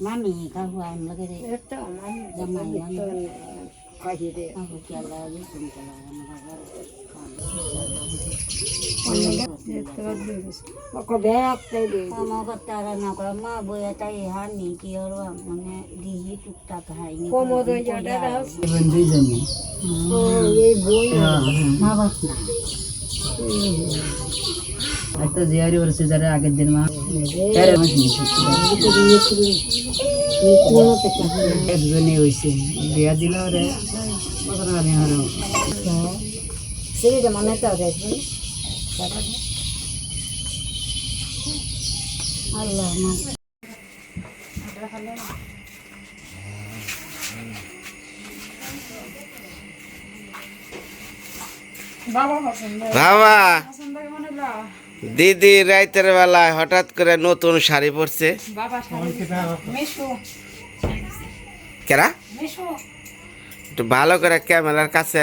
Mami kahu am lagi deh. Ito, mami. Gamay lang. Ito, kahiri. Aku kala yun kala Ito, dis. Ako beak tayo di. Kamu kata na ko ma boya tayo hani ki oro mane dihi tukta kahai ni. Komodo jada ras. দুইজনে ও এই বই মা বাস না একটা জিয়ারি ওর সিজারে আগের দিন মা একজনই হয়েছে বিয়া দিল রে বছর আমি হারো সেটা মনে তো আল্লাহ মা। বাবা দিদি রাইতের বেলায় হঠাৎ করে নতুন শাড়ি পরছে। কেরা? একটু ভালো করে ক্যামেরার কাছে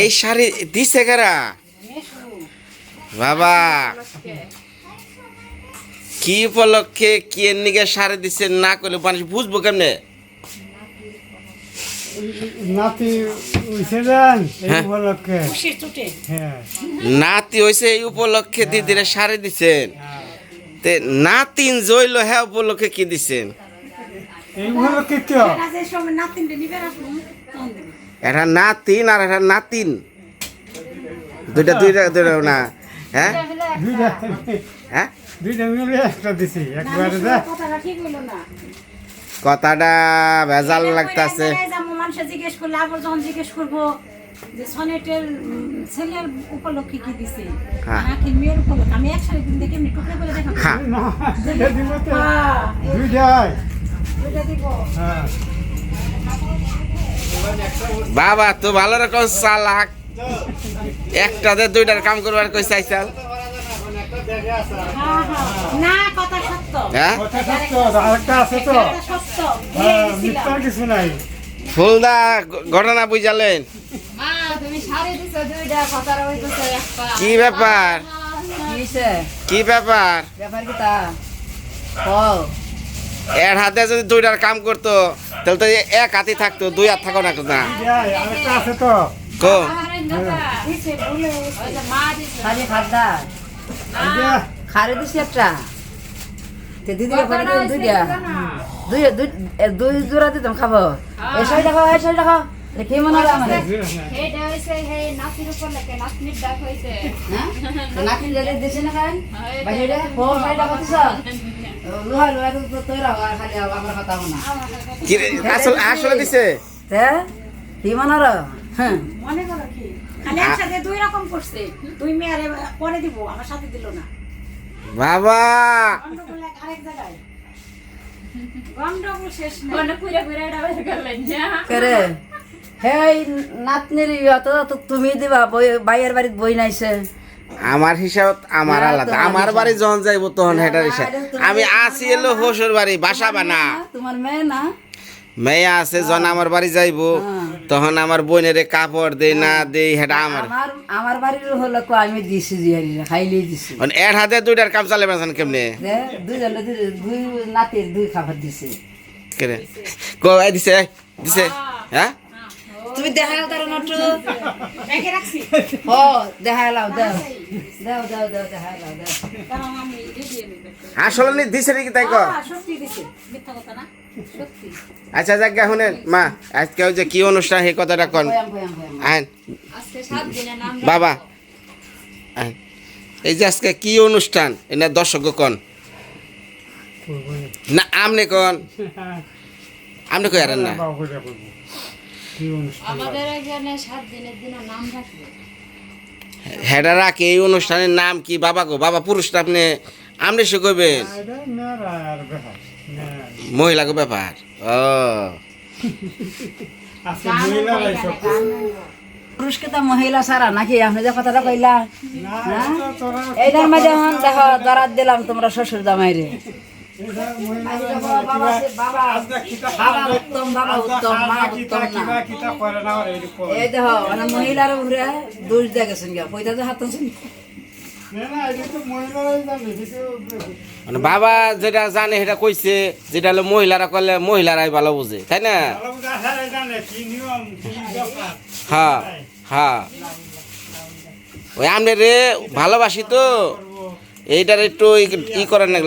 এই শাড়ি দিছে কেরা? বাবা। কি উপলক্ষে কি এর নিকে শাড়ি দিছে না করলে মানুষ বুঝব কেমনে? নাতি হ্যাঁ। উপলক্ষে। হ্যাঁ। নাতি হয়েছে এই উপলক্ষে দিদিরে শাড়ি দিছেন। তে নাতিন জইল হ্যাঁ উপলক্ষে কি দিছেন? এই উপলক্ষে তো এটা নাতিন আর এটা নাতিন। দুইটা দুইটা দুইটা না। হ্যাঁ? দুইটা হ্যাঁ? দুইটা মিলে একটা দিছি একবারে কথাটা ভেজাল লাগতাছে। মানুষে জিজ্ঞেস করলে আবার যখন জিজ্ঞেস করব যে সনেটের ছেলের উপলক্ষে কি দিছে? হ্যাঁ। নাকি মেয়ের উপলক্ষে? আমি একসাথে দিন দেখে এমনি টুকরে করে দেখাবো। হ্যাঁ। হ্যাঁ, হ্যাঁ। বাবা তো ভালো রকম চালাক। একটাতে দুইটার কাম করবার কই চাইছাল হ্যাঁ, হ্যাঁ। না কথা সত্য। হ্যাঁ? কথা সত্য আরেকটা আছে তো। সত্য। হ্যাঁ কিছু নাই। ফুলদা ঘটনা বুঝালেন। মা তুমি শাড়ি দিছো দুইটা কথা হইতেছে একটা। কি ব্যাপার? কিছে কি ব্যাপার? ব্যাপার কি এর হাতে যদি দুইটার কাম করতো তাহলে তো এক হাতি থাকতো দুই হাত থাকো না না। আছে তো। কো। খারে দিছি একটা। তে দিদি দুইটা। দুই দুই এ, দুই জোড়া দিতাম খাব। এই শাড়ি দেখাও এই শাড়ি দেখাও। দেখি মনে হয় আমার এইটা হইছে হে নাতির উপর লাগে নাতনির ডাক হইছে। হ্যাঁ? নাকি লেলে দিছে না খান বাইরে ও শাড়ি দেখা লোহা লোহা তো তো তৈরা খালি আমার কথা হনা কি রে, আসলে আসলে দিছে? তে কি মনে র হ্যাঁ। মনে করো কি? খালি একসাথে দুই রকম করছে। দুই মেয়ারে পরে দিব আমার সাথে দিল না। বাবা! আরেক জায়গায়। তুমি দিবা বই বাইয়ের বাড়িত বই নাইছে। আমার হিসাব আমার হ্যাঁ, আলাদা। আমার। বাড়ি যখন যাইব তখন হেটার হিসাব। আমি আসি এলো হোসর বাড়ি বাসা বানা। তোমার মেয়ে না? মেয়ে আছে যখন আমার বাড়ি যাইবো হ্যাঁ। তখন আমার বোনের কাপড় দেই না দেই হেটা আমার। আমার বাড়ির হলো কো আমি দিছি জিয়ারি খাইলেই দিছি। মানে এর হাতে দুইটার কাম চালে বেছেন কেমনে? দে দুই জনে দুই- দুই নাতির দুই খাবার দিছে। কেরে? কো এই দিছে দিছে হ্যাঁ? তুমি দেখাও তার নটু। রেখে রাখছি। ও দেখালাও দাও। দাও দাও দাও দাও। আমি বের করি। আসলে নি দিছে নাকি তাই কর হ্যাঁ, সত্যি দিছে। মিথ্যা কথা না। আচ্ছা যাক গে শুনেন মা আজকে ওই যে কি অনুষ্ঠান সেই কথাটা কন। বাবা। আইন। এই যে আজকে কি অনুষ্ঠান? এনে দর্শক কন। না আমনে কন। আমনে কই আরেন না? কি আমাদের এখানে সাত দিনের দিনও নাম রাখবে। হেডা রাখে এই অনুষ্ঠানের নাম কি বাবা গো? বাবা পুরুষটা আপনি আমনে সে কইবেন? আর ব্যাপার। ও। পুরুষকে তো মহিলা সারা নাকি? আপনি যে কথাটা কইলা। এইটার মাঝে এখন দেখো দরাত দিলাম তোমরা শ্বশুর জামাইরে মহিলারা মানে মহিলার উপরে দোষ দিয়ে গেছেন গিয়া। পয়সা যে হাত মানে বাবা যেটা জানে সেটা কইছে যেটা হলো মহিলারা করলে মহিলারাই ভালো বুঝে তাই না? কি ব্যাপার। হ্যাঁ হ্যাঁ। ওই আপনি রে ভালোবাসি তো। এইটার একটু ই- ই করার না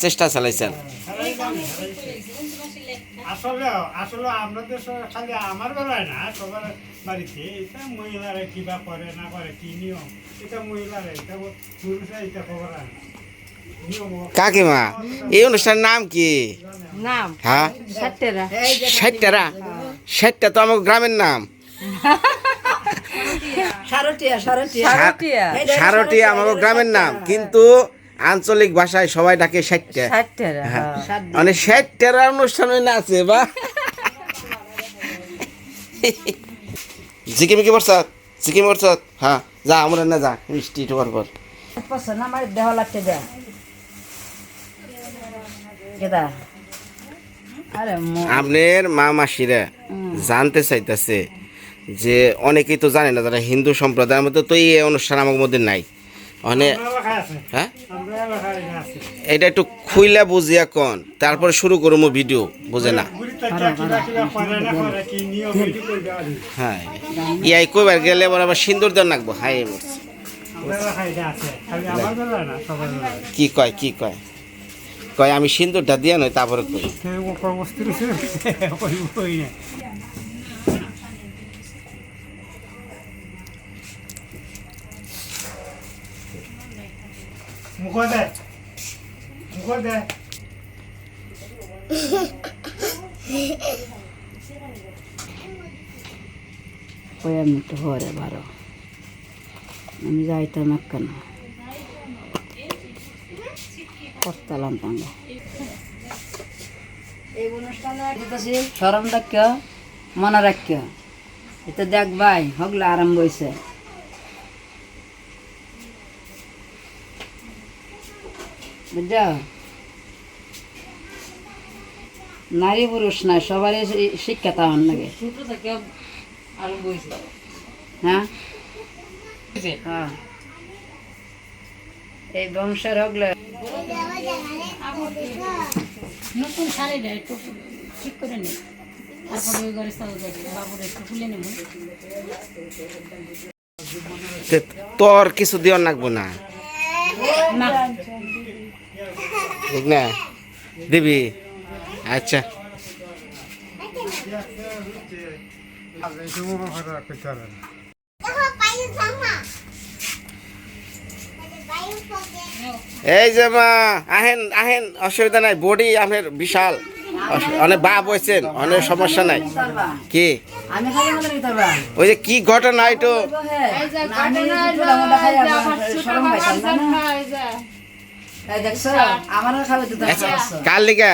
চেষ্টা চালাইছেন সারাই জানে, সারাই জানে। আসলে আসলে আপনাদের খালি আমার বেলায় না সবার বাড়িতে। এটা মহিলারা কিবা করে না করে কি নিয়ম? এটা মহিলারা এটা পুরুষরা এটা খবর না। কাকিমা এই অনুষ্ঠানের নাম কি? নাম? হ্যাঁ? সাতটেরা। ষাটটারা ষাটটা তো আমার গ্রামের নাম। সারটিয়া সারটিয়া। সারটি আমার গ্রামের নাম। কিন্তু আঞ্চলিক ভাষায় সবাই ডাকে ষাটটা। হ্যাঁ। মানে ষাটটার অনুষ্ঠান হয় না আছে বা। জিকিমিকি বরসাত জিকিম বরসাত হ্যাঁ যা আমরা না যা মিষ্টি টোকার পর আমার দেহ আপনার মা মাসিরা জানতে চাইতেছে যে অনেকেই তো জানে না যারা হিন্দু সম্প্রদায়ের মধ্যে তো এই অনুষ্ঠান আমার মধ্যে নাই। মানে এলাকায় আছে। হ্যাঁ? এটা একটু খুইলা বুঝিয়া কন, তারপরে শুরু করব ভিডিও, বুঝে না? ইয়াই কইবার গেলে আবার সিন্দুর দেন নাকবো হাই কি কয় কি কয়? কয়, আমি সিন্দুরটা দিয়ে নয়, তারপরে কই কেউ কর্মস্থ কই না মুখ দে। মুখ দে। আমি যাইতাম একখানা। করতালাম পাঙ্গা। এই অনুষ্ঠানে সরম রাখ্য মনে রাখ্য এটা দেখ ভাই হগলে আরম্ভ হয়েছে বুঝছ নারী পুরুষ নাই সবারই শিক্ষা তাহন লাগে। হ্যাঁ? হ্যাঁ। এই বংশের হগলে নতুন শাড়িটা একটু ঠিক করে নি। তারপরে ওই ঘরে চাল যাবে বাবুর একটু খুলে নেব। তোর কিছু দিও না। না। ঠিক না। দিবি? আচ্ছা। এই যে মা, আহেন আহেন, অসুবিধা নাই, বডি আপনার বিশাল। অনেক বাপ হয়েছেন, অনেক সমস্যা নাই। কি? ওই যে কি ঘটনা একটু কার লিগা?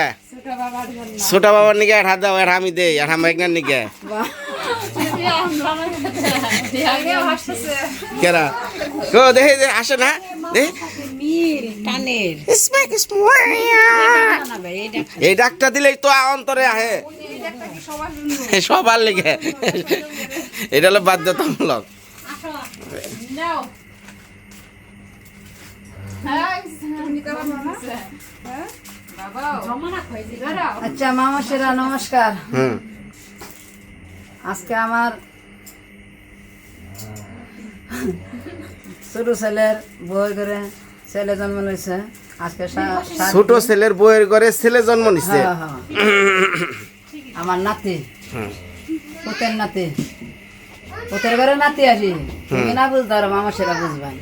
ছোট বাবার নিগে আর হাত দাও আর আমি দেই আর আমার একনার নিগে আগে কেরা? ও দেখে দে আসে না? এই ডাকটা দিলেই তো অন্তরে আহে। সবার লিগে। এটা হলো বাধ্যতামূলক। আচ্ছা মামাসেরা নমস্কার। আজকে আমার ছোট ছেলের বই করে ছেলে জন্ম নিয়েছে। আজকে ছোট ছেলের বইয়ের ঘরে ছেলে জন্ম নিছে হ্যাঁ, হ্যাঁ। আমার নাতি। পুতের নাতি। পুতের ঘরে নাতি আসি। তুমি না বুঝতে পারো মামা সেটা বুঝবাই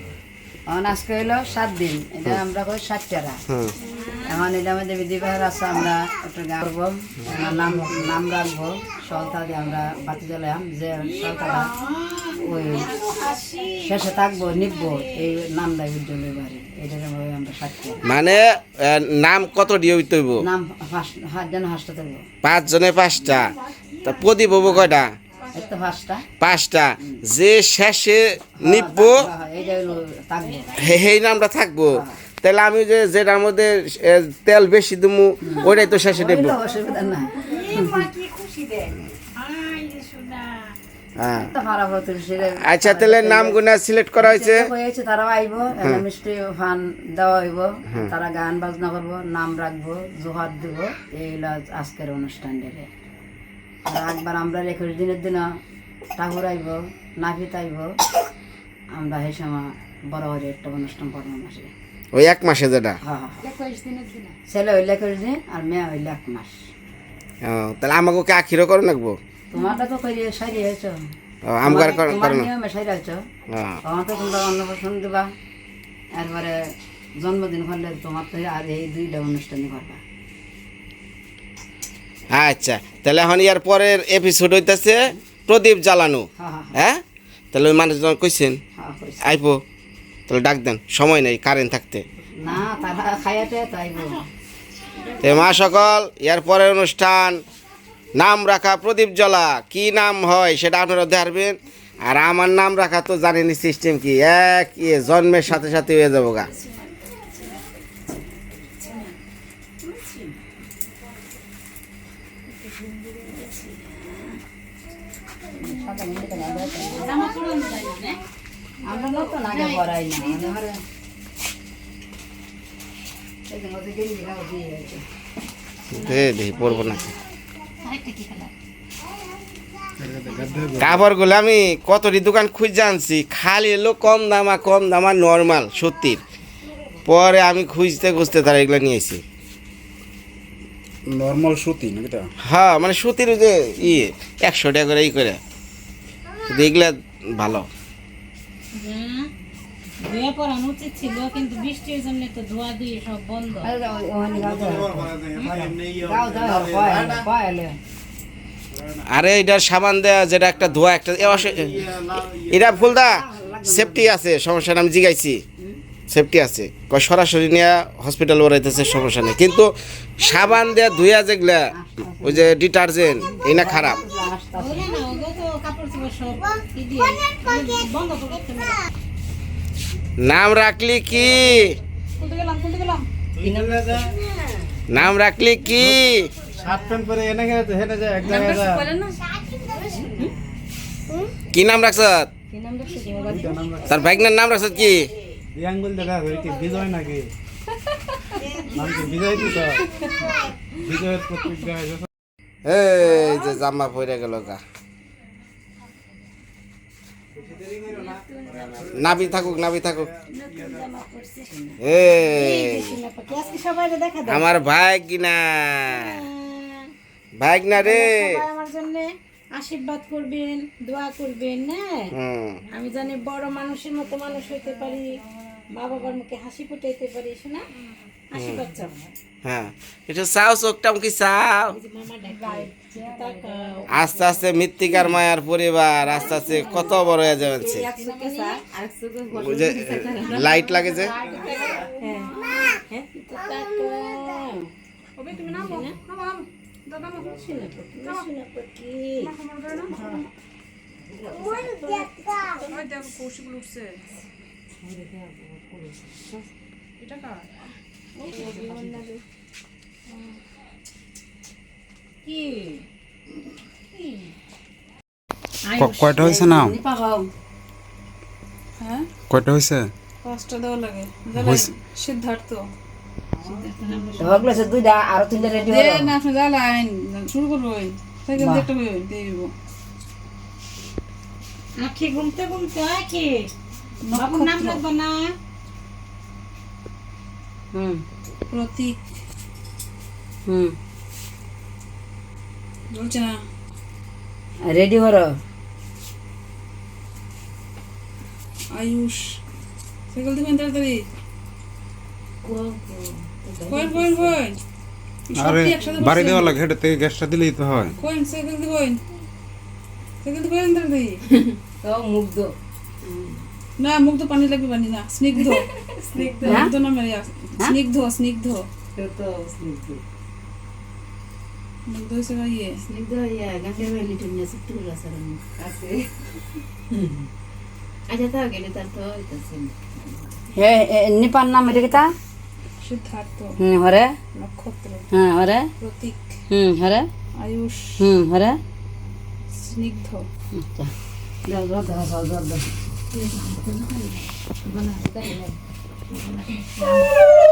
এখন আজকে হইল সাত দিন। এটা আমরা কই সাত টাকা এখন এটা আমাদের বিধিবাহের আছে আমরা একটু গান করব। নাম নাম রাখব। সলতা দিয়ে আমরা বাতি জ্বালাম যে সলতাটা ওই শেষে থাকব নিববো এই নামটা উজ্জ্বল এবারে। এটাকে আমরা সাত মানে নাম কত দিয়ে হইতেইব নাম যেন হাসতে থাকব। পাঁচ জনে পাঁচটা। তা প্রদীপ হব কয়টা? পাঁচটা। যে শেষে নিব এইটা সেই নামটা থাকব। তাহলে আমি যে যেটার মধ্যে তেল বেশি দিমু ওইটাই তো শেষে দেবো হ্যাঁ। প্রতিবেশীরা আচ্ছা তাহলে নামগুনা সিলেক্ট করা হয়েছে? তারা আইব মিষ্টি ফান দেওয়া হইব তারা গান বাজনা করব নাম রাখব জোহার দিব এইগুলা আজকের অনুষ্ঠান আর একবার আমরা একুশ দিনের দিন ঠাকুর আইব নাফিত আইব আমরা সেই সময় বড় বড় একটা অনুষ্ঠান করব মাসে। ওই এক মাসে যেটা? হ্যাঁ। ছেলে হইলে একুশ দিন আর মেয়ে হইলে এক মাস। তাহলে আমাকে কি আখিরও করে রাখব তোমারটা তো করি সারি হয়েছ। আমগার করে তোমার করে না। নিয়মে সারি হয়েছ। হ্যাঁ। তোমরা অন্নপ্রাশন দিবা। এরপরে জন্মদিন করলে তোমার তো আর এই দুইটা অনুষ্ঠানই করবা। আচ্ছা তাহলে এখন ইয়ার পরের এপিসোড হইতেছে প্রদীপ জ্বালানো। হ্যাঁ হ্যাঁ হ্যাঁ। তাহলে ওই মানুষজন কইছেন হ্যাঁ কইছি। আইপো তাহলে ডাক দেন সময় নেই কারেন্ট থাকতে। মা সকল ইয়ার পরের অনুষ্ঠান নাম রাখা প্রদীপ জ্বলা কি নাম হয় সেটা আপনারা দেখবেন আর আমার নাম রাখা তো জানেনি সিস্টেম কি এক ইয়ে জন্মের সাথে সাথে হয়ে যাব গা। দে দেখি না। আরেকটা কি কালার কাপড়গুলো আমি কতটি দোকান খুঁজে আনছি খালি এলো কম দামা কম দামা নর্মাল সত্যির। পরে আমি খুঁজতে খুঁজতে তারা এগুলো নিয়েছি নর্মাল সুতি নাকি হ্যাঁ মানে সুতির যে ইয়ে একশো টাকা করে ই করে। এগুলা ভালো। হ্যাঁ, ধুয়ে উচিত ছিল কিন্তু বৃষ্টির জন্য তো ধোয়া দিয়ে সব বন্ধ। আরে এটা সাবান দেয়া যেটা একটা ধোয়া একটা এটা ফুলদা সেফটি আছে সমস্যা আমি জিগাইছি সেফটি আছে কয় সরাসরি নিয়ে হসপিটাল বেড়াইতেছে সমস্যা নেই কিন্তু সাবান দেয়া ধুয়া যেগুলা ওই যে ডিটারজেন্ট এই না খারাপ কাপড় নাম রাখলি কি? নাম রাখলি কি? কি নাম রাখছ? তার বাইকনার নাম রাখছ কি? বিজয় নাকি? এই যে জামা পরে গেল গা। নাবি থাকুক নাবি থাকুক। আমার ভাই কিনা ভাই কিনা রে আমার জন্য আশীর্বাদ করবেন দোয়া করবেন না? আমি জানি বড় মানুষের মতো মানুষ হইতে পারি মা বাবার মুখে হাসি ফুটাইতে পারি শোনা? আশীর্বাদ চাও। হ্যাঁ। একটু চাও, চোখটা কি চাও। আস্তে আস্তে মৃত্তিকার মায়ার পরিবার, আস্তে আস্তে কত বড় হয়ে যাবেন লাইট লাগে যে। তাকাও হবে কয়টা হয়েছে খাও। কয়টা হয়েছে পাঁচটা দেওয়া লাগে। সিদ্ধার্থ। তো ওগুলো সে দুইটা আরও তিনটা রেডি হলো। না আপনি জ্বালাইন শুরু করব ওই সাইকেল দিয়ে দিব। আখি ঘুমতে ঘুমতে আখি। নাম রাখব না। হুম। প্রতীক। হুম। বলছে না। রেডি হলো আয়ুষ। সাইকেল দিবেন তাড়াতাড়ি। কয়েন কয়েন কয়েন আরে বাড়ি দেওয়া লাগে হেঁটে থেকে গ্যাসটা দিলেই তো হয়। কয়েন সাইকেল দিবেন। সাইকেল দিবেন তাড়াতাড়ি। তো মুগ্ধ। না মুখ তো পানি লাগবে পানি না স্নিগ্ধ। স্নিগ্ধ। মুগ্ধ নামে স্নিগ্ধ স্নিগ্ধ। তো স্নিগ্ধ। মুগ্ধ হয়েছে না ইয়ে স্নিগ্ধ ইয়া গাছে লিটু নিয়ে সুট্টু গাছে আছে আচ্ছা তো গেলে তার তো হইতাছে। হে নিপার নাম এটা কিতা? সিদ্ধার্থ। হুম হরে? নক্ষত্র। হ্যাঁ হরে? প্রতীক। হুম হরে? আয়ুষ। হুম হরে? স্নিগ্ধ। আচ্ছা। দাও, জল দাও, জল দাও, জল দাও।